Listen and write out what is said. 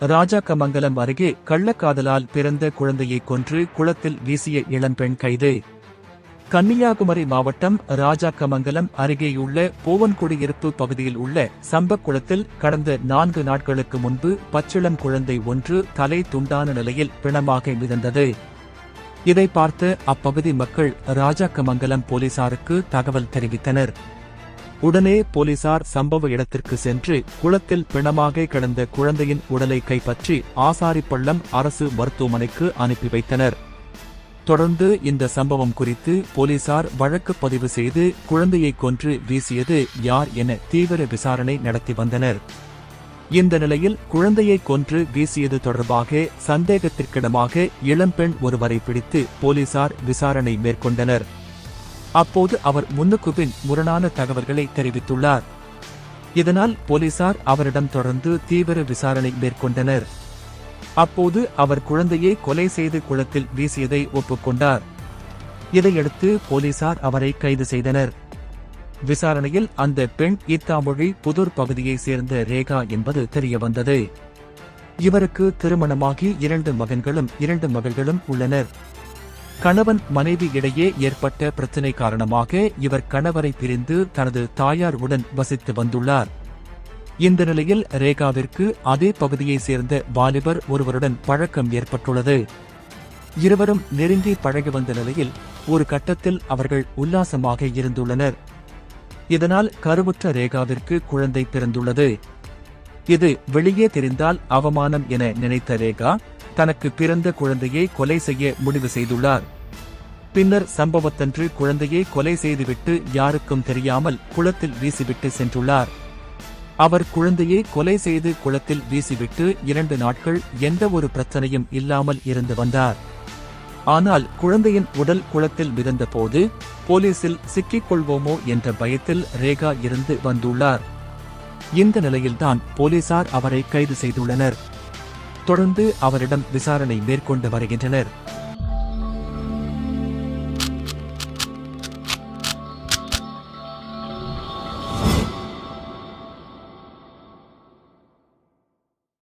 ராஜாக்கமங்கலம் அருகே கள்ளக்காதலால் பிறந்த குழந்தையை கொன்று குளத்தில் வீசிய இளம்பெண் கைது. கன்னியாகுமரி மாவட்டம் ராஜாக்கமங்கலம் அருகேயுள்ள போவன்குடியிருப்பு பகுதியில் உள்ள சம்பக்குளத்தில் கடந்த நான்கு நாட்களுக்கு முன்பு பச்சிளம் குழந்தை ஒன்று தலை துண்டான நிலையில் பிணமாக மிதந்தது. இதை பார்த்த அப்பகுதி மக்கள் ராஜாக்கமங்கலம் போலீசாருக்கு தகவல் தெரிவித்தனர். உடனே போலீசார் சம்பவ இடத்திற்கு சென்று குளத்தில் பிணமாக கிடந்த குழந்தையின் உடலை கைப்பற்றி ஆசாரிப்பள்ளம் அரசு மருத்துவமனைக்கு அனுப்பி வைத்தனர். தொடர்ந்து இந்த சம்பவம் குறித்து போலீசார் வழக்கு பதிவு செய்து குழந்தையை கொன்று வீசியது யார் என தீவிர விசாரணை நடத்தி வந்தனர். இந்த நிலையில் குழந்தையை கொன்று வீசியது தொடர்பாக சந்தேகத்திற்கிடமாக இளம்பெண் ஒருவரை பிடித்து போலீசார் விசாரணை மேற்கொண்டனர். அப்போது அவர் முன்னுக்கு பின் முரணான தகவல்களை தெரிவித்துள்ளார். இதனால் போலீசார் அவரிடம் தொடர்ந்து தீவிர விசாரணை மேற்கொண்டனர். அப்போது அவர் குழந்தையை கொலை செய்து குளத்தில் வீசியதை ஒப்புக்கொண்டார். இதையடுத்து போலீசார் அவரை கைது செய்தனர். விசாரணையில் அந்த பெண் ஈத்தாமொழி புதூர் பகுதியைச் சேர்ந்த ரேகா என்பது தெரியவந்தது. இவருக்கு திருமணமாகி இரண்டு மகன்களும் இரண்டு மகள்களும் உள்ளனர். கணவன் மனைவி இடையே ஏற்பட்ட பிரச்சினை காரணமாக இவர் கணவரை பிரிந்து தனது தாயார் உடன் வசித்து வந்துள்ளார். இந்த நிலையில் ரேகாவிற்கு அதே பகுதியைச் சேர்ந்த வாலிபர் ஒருவருடன் பழக்கம் ஏற்பட்டுள்ளது. இருவரும் நெருங்கி பழகி வந்த நிலையில் ஒரு கட்டத்தில் அவர்கள் உல்லாசமாக இருந்துள்ளனர். இதனால் கருவுற்ற ரேகாவிற்கு குழந்தை பிறந்துள்ளது. இது வெளியே தெரிந்தால் அவமானம் என நினைத்த ரேகா தனக்கு பிறந்த குழந்தையை கொலை செய்ய முடிவு செய்துள்ளார். பின்னர் சம்பவத்தன்று குழந்தையை கொலை செய்துவிட்டு யாருக்கும் தெரியாமல் குளத்தில் வீசிவிட்டு சென்றுள்ளார். அவர் குழந்தையை கொலை செய்து குளத்தில் வீசிவிட்டு இரண்டு நாட்கள் எந்த ஒரு பிரச்சனையும் இல்லாமல் இருந்து வந்தார். ஆனால் குழந்தையின் உடல் குளத்தில் மிதந்தபோது போலீசில் சிக்கிக் கொள்வோமோ என்ற பயத்தில் ரேகா இருந்து வந்துள்ளார். இந்த நிலையில்தான் போலீசார் அவரை கைது செய்துள்ளனர். தொடர்ந்து அவரிடம் விசாரணை மேற்கொண்டு வருகின்றனர்.